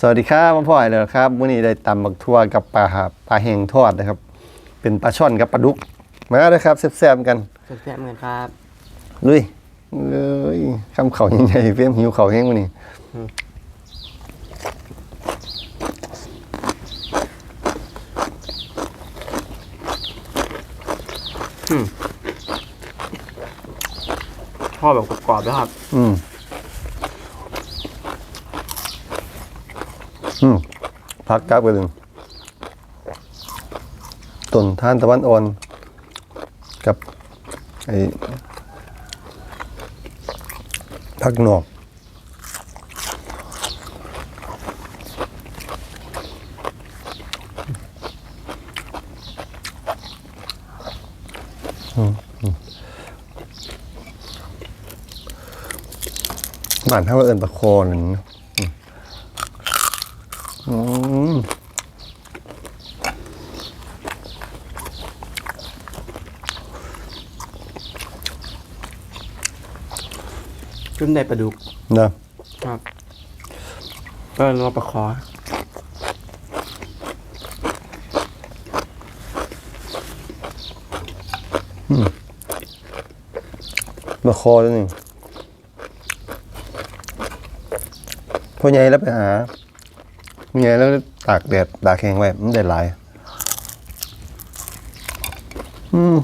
สวัสดีครับพ่อพ่อยเลยครับวันนี้ได้ตำบักทั่วกับปลาหาปลาแห้งทอดนะครับ เป็นปลาช่อนกับปลาดุก มาเลยครับแซ่บๆกันแซ่บๆเหมือนครับลุยเลยคำเขาใหญ่ๆเพี้ยมหิวเขาแห้งวันนี้ทอดแบบกรอบๆด้วยครับ อืมอืม พักกับไปหนึ่งต้นท่านตะวันอ่อน กับไอ้พักหนอกบ้านถ้าว่าเอินประโคนนั่นนะ อืมอืมขึ้นได้ปลาดุกนะครับก็นัวปลาคอประโคแล้วนี่พ่อใหญ่แล้วไปหา ไงแล้วตากแดดตากแข็งไว้มันได้หลาย อืม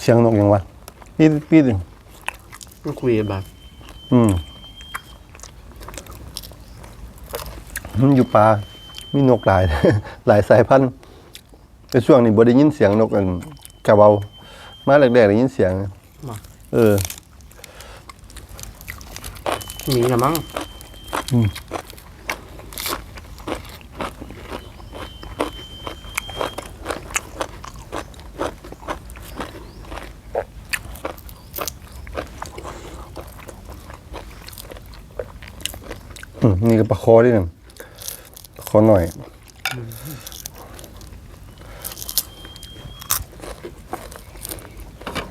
เสียงนกยังวะปีดปีดอยู่ก็คุยแบบอืมมันอยู่ป่ามีนกหลาย หลายสายพันธุ์แต่ช่วงนี้บ่ได้ยินเสียงนกอันกระเบามาแรกๆได้ยินเสียง เออ มีละมั้ง นี่ก็ประคอด้วยนะประคอหน่อย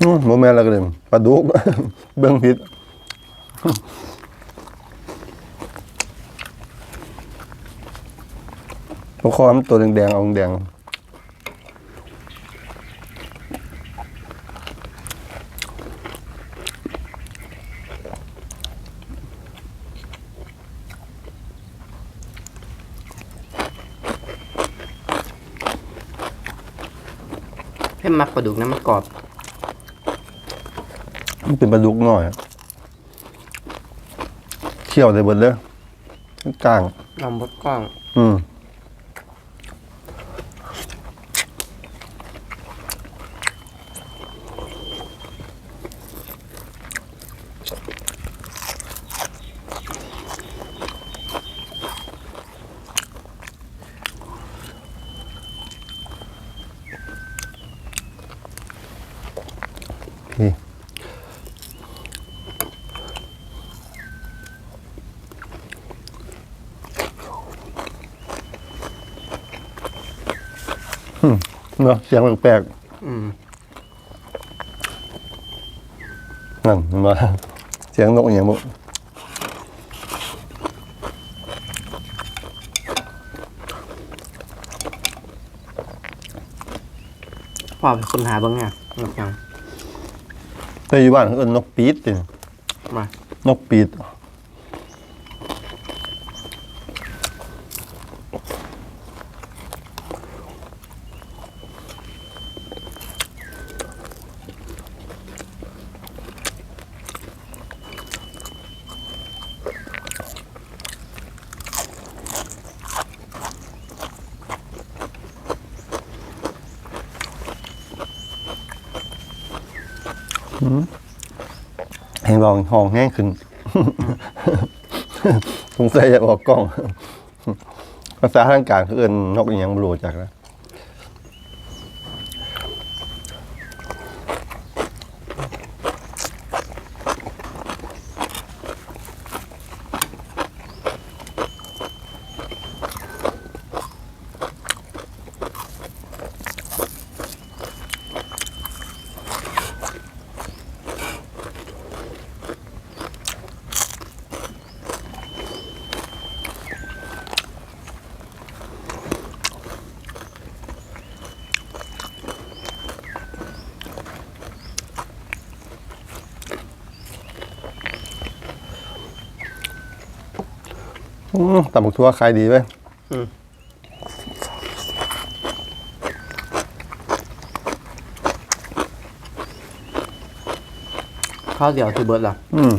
อืมโมแมนแล้วก็เลยปลาดุก เบื้องพิษประคอมตัวแดงๆเอาแดง เพิ่มมักปลาดุกนะมันกรอบ มันเป็นปลาดุกหน่อยอะเขี่ยวได้เบิดเลยกลางลำบดกล้อง อืม เนาะเสียงแปลกๆนั่นมาเสียงนกอย่างบุว่าเป็นคนหาบ้างเนี่ยนกยังแต่อยู่บ้านเขาเอิ้นนกปีติมานกปีด เห็นบอกห้องแห้งขึ้นสงสัยจะออกกล้อง ภาษาทางการคือเอินนกอหยังบรูจักแล้ว อืมตำบักทั่วขายดีไหมข้าวเดียวที่เบิร์ดล่ะอืม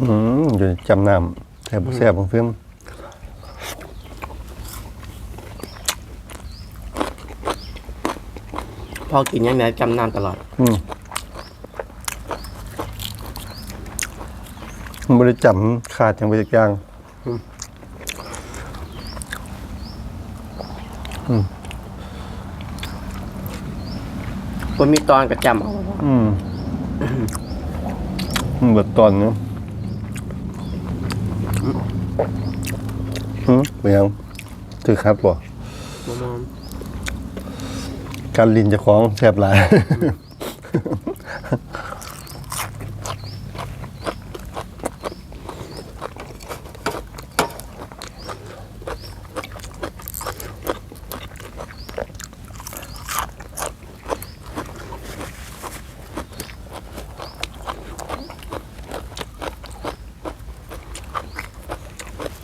อืมเดี๋ยวจำนำแซ่บบ่แซ่บของเพิ่มพ่อกินยังไงจำนานตลอด อืมมันบ่ได้จำขาดจังไปจักอย่างคนมีตอนกับจำเอาอืมอืมเบิดตอนเนาะ อืมเป็นยังถือครับบ่บ่มอมการลินเจะคล้าของแซ่บหลาย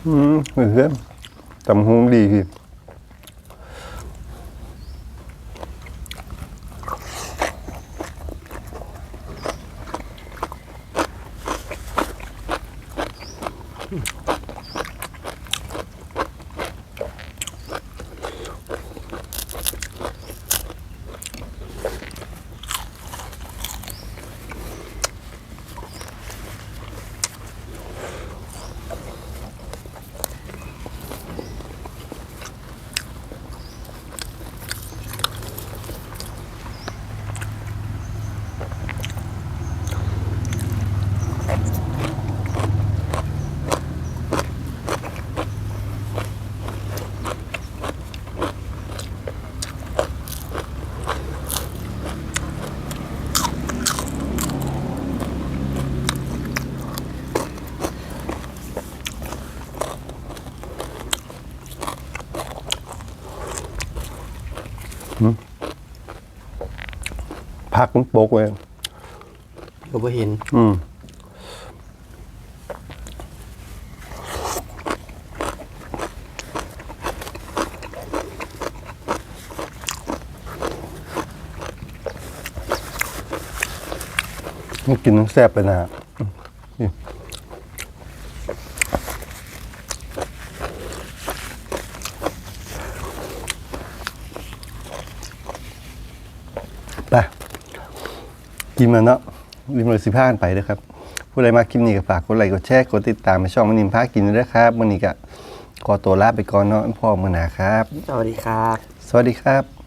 อืมเหมือนเพื่อนตำฮงดีคือ ผักมันโปกไว้ก็บ่เห็น อืมมันกินทั้งแซ่บไปนะ กินมาเนาะริมเลยสิพากันไปเด้อครับ ผู้ใดมาคลิปนี้ก็ฝากกดไลค์กดแชร์กดติดตามมาช่องมันนิมพากินด้วยครับมื้อนี้ก็ขอตัวลาไปก่อนเนาะพ่อมื้อหน้าครับ สวัสดีครับ สวัสดีครับ